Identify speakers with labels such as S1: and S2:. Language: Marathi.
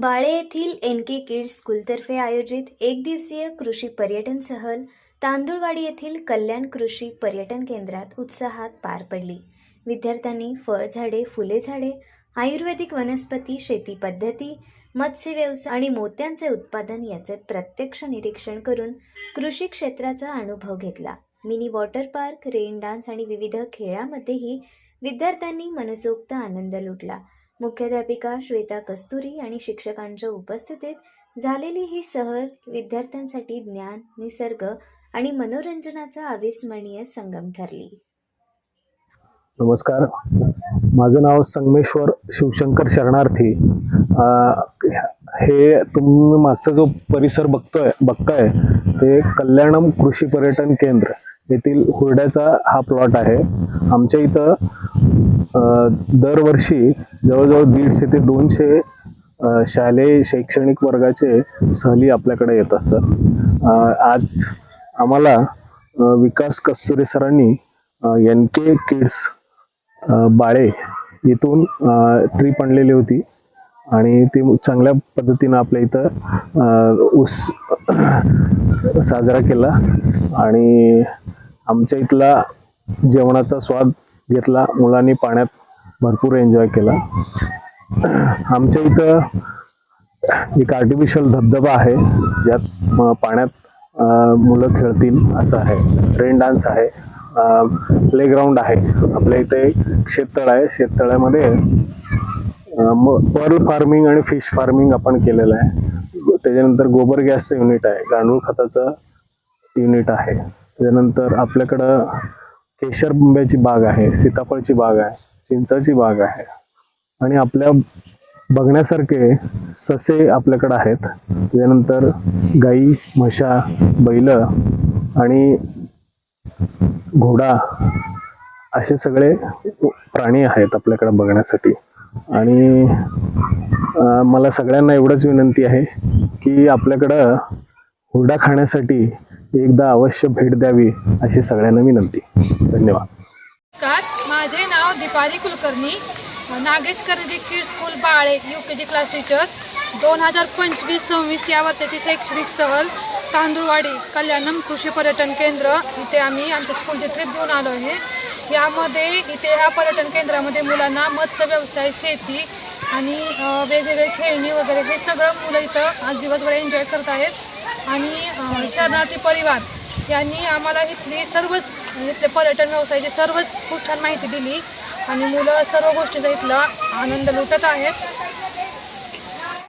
S1: बाळे येथील एन के किड्स स्कूलतर्फे आयोजित एक दिवसीय कृषी पर्यटन सहल तांदूळवाडी येथील कल्याण कृषी पर्यटन केंद्रात उत्साहात पार पडली. विद्यार्थ्यांनी फळझाडे फुले झाडे आयुर्वेदिक वनस्पती शेती पद्धती मत्स्य व्यवसाय आणि मोत्यांचे उत्पादन याचे प्रत्यक्ष निरीक्षण करून कृषी क्षेत्राचा अनुभव घेतला. Mini water park rain dance आणि विविध खेळामध्येही विद्यार्थ्यांनी मनसोक्त आनंद लुटला. मुख्याध्यापिका श्वेता कस्तुरी आणि शिक्षकांच्या उपस्थितीत झालेली ही सहल विद्यार्थ्यांसाठी ज्ञान निसर्ग आणि मनोरंजनाचा अविस्मरणीय संगम ठरली.
S2: नमस्कार. माझं नाव संगमेश्वर शिवशंकर शरणार्थी. हे तुम्ही मागचा जो परिसर बघतोय बघताय ते कल्याणम कृषी पर्यटन केंद्र येथील हुरड्याचा हा प्लॉट आहे. आमच्या इथं दरवर्षी जवळजवळ दीडशे ते दोनशे शालेय शैक्षणिक वर्गाचे सहली आपल्याकडे येत असतात. आज आम्हाला विकास कस्तुरे सरांनी एन के किड्स बाळे इथून ट्रीप आणलेली होती. आणि ती चांगल्या पद्धतीनं आपल्या इथं ऊस साजरा केला. आणि आमच्या इथला जेवणाचा स्वाद घेतला मुलांनी पाण्यात भरपूर एन्जॉय केला. आमच्या इथं एक आर्टिफिशियल धबधबा आहे ज्यात पाण्यात मुलं खेळतील असं आहे. रेन डान्स आहे. प्लेग्राऊंड आहे. आपल्या इथे शेततळ आहे. शेततळ्यामध्ये म पर्ल फार्मिंग आणि फिश फार्मिंग आपण केलेलं आहे. त्याच्यानंतर गोबर गॅसचं युनिट आहे. गांडूळ खताचं युनिट आहे. त्याच्यानंतर आपल्याकडं केशर बुंब्याची बाग आहे सीताफळची बाग आहे चिंचाची बाग आहे. आणि आपल्या बघण्यासारखे ससे आपल्याकडे आहेत. त्याच्यानंतर गाई म्हशा बैल आणि घोडा असे सगळे प्राणी आहेत आपल्याकडे बघण्यासाठी. आणि मला सगळ्यांना एवढंच विनंती आहे की आपल्याकडं हुरडा खाण्यासाठी एकदा अवश्य भेट द्यावी अशी सगळ्यांना विनंती. धन्यवाद.
S3: नमस्कार माझे नाव दीपाली कुलकर्णी. नागेश खरेदी किड स्कूल बाळे U K G class teacher दोन हजार पंचवीस सव्वीस या वर्षाची शैक्षणिक सहल तांदूळवाडी कल्याणम कृषी पर्यटन केंद्र. इथे आम्ही आमच्या स्कूलची ट्रिप घेऊन आलो आहे. यामध्ये इथे ह्या पर्यटन केंद्रामध्ये मुलांना मत्स्य व्यवसाय शेती आणि वेगवेगळे खेळणी वगैरे हे सगळं मुलं इथं आज दिवसभर एन्जॉय करत आहेत. आणि शरणार्थी परिवार यांनी आम्हाला इथली सर्वच इथले पर्यटन व्यवसायाची सर्वच खूप छान माहिती दिली. आणि मुलं सर्व गोष्टीचा इथला आनंद लुटत आहेत.